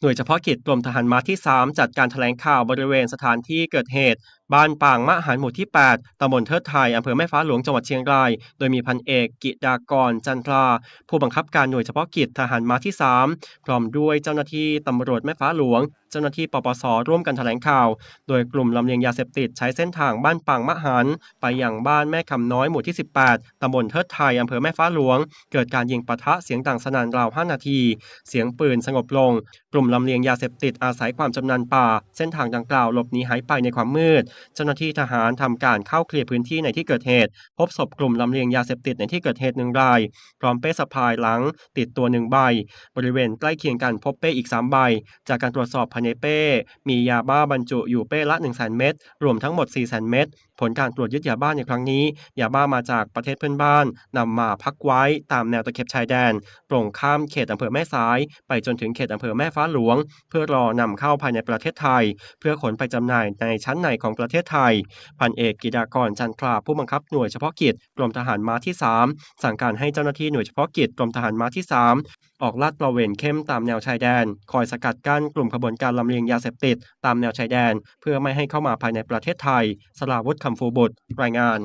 หน่วยเฉพาะกิจกรมทหารม้าที่ 3 จัดการแถลงข่าวบริเวณสถานที่เกิดเหตุ บ้านปางมะหารหมู่ที่ 8ตำบลเทิดไทยอำเภอแม่ฟ้าหลวงจังหวัดเชียงราย โดยมีพันเอกกิดากรจันทรา ผู้บังคับการหน่วยเฉพาะกิจทหารม้าที่ 3 พร้อมด้วยเจ้าหน้าที่ตำรวจแม่ฟ้าหลวง เจ้าหน้าที่ปปสร่วมกันแถลงข่าว โดยกลุ่มลำเลียงยาเสพติดใช้เส้นทางบ้านปางมะหันไปยังบ้านแม่คำน้อยหมู่ที่ 18ตำบลเทิดไทยอำเภอแม่ฟ้าหลวง เกิดการยิงปะทะเสียงดังสนั่นราว 5 นาที เสียงปืนสงบลง กลุ่มลำเลียงยาเสพติดอาศัยความชำนาญป่า เส้นทางดังกล่าวหลบหนีหายไปในความมืดเจ้าหน้าที่ทหารทำการเข้าเคลียร์พื้นที่ในที่เกิดเหตุ พบศพกลุ่มลำเลียงยาเสพติดในที่เกิดเหตุหนึ่งราย พร้อมเป้สะพายหลัง ติดตัวหนึ่งใบ บริเวณใกล้เคียงกันพบเป้อีก 3 ใบ จากการตรวจสอบภายในเป้ มียาบ้าบรรจุอยู่เป้ละ1 0 0 0 0 0เม็ดรวมทั้งหมด 4 0 0 0 0เม็ดผลการตรวจยึดยาบ้าในครั้งนี้ยาบ้ามาจากประเทศเพื่อนบ้านนำมาพักไว้ตามแนวตะเข็บชายแดนตรงข้ามเขตอำเภอแม่สาย ไปจนถึงเขตอำเภอแม่ฟ้าหลวง เพื่อรอนำเข้าภายในประเทศไทย เพื่อขนไปจำหน่ายในชั้นในของประประเทศไทย พันเอกกิดากรจันทราผู้บังคับหน่วยเฉพาะกิจกรมทหารม้าที่ 3 สั่งการให้เจ้าหน้าที่หน่วยเฉพาะกิจกรมทหารม้าที่ 3 ออกลาดตระเวนเข้มตามแนวชายแดน คอยสกัดกั้นกลุ่มขบวนการลำเลียงยาเสพติด ตามแนวชายแดน เพื่อไม่ให้เข้ามาภายในประเทศไทย สลาวุฒิคำฟูบุตรรายงาน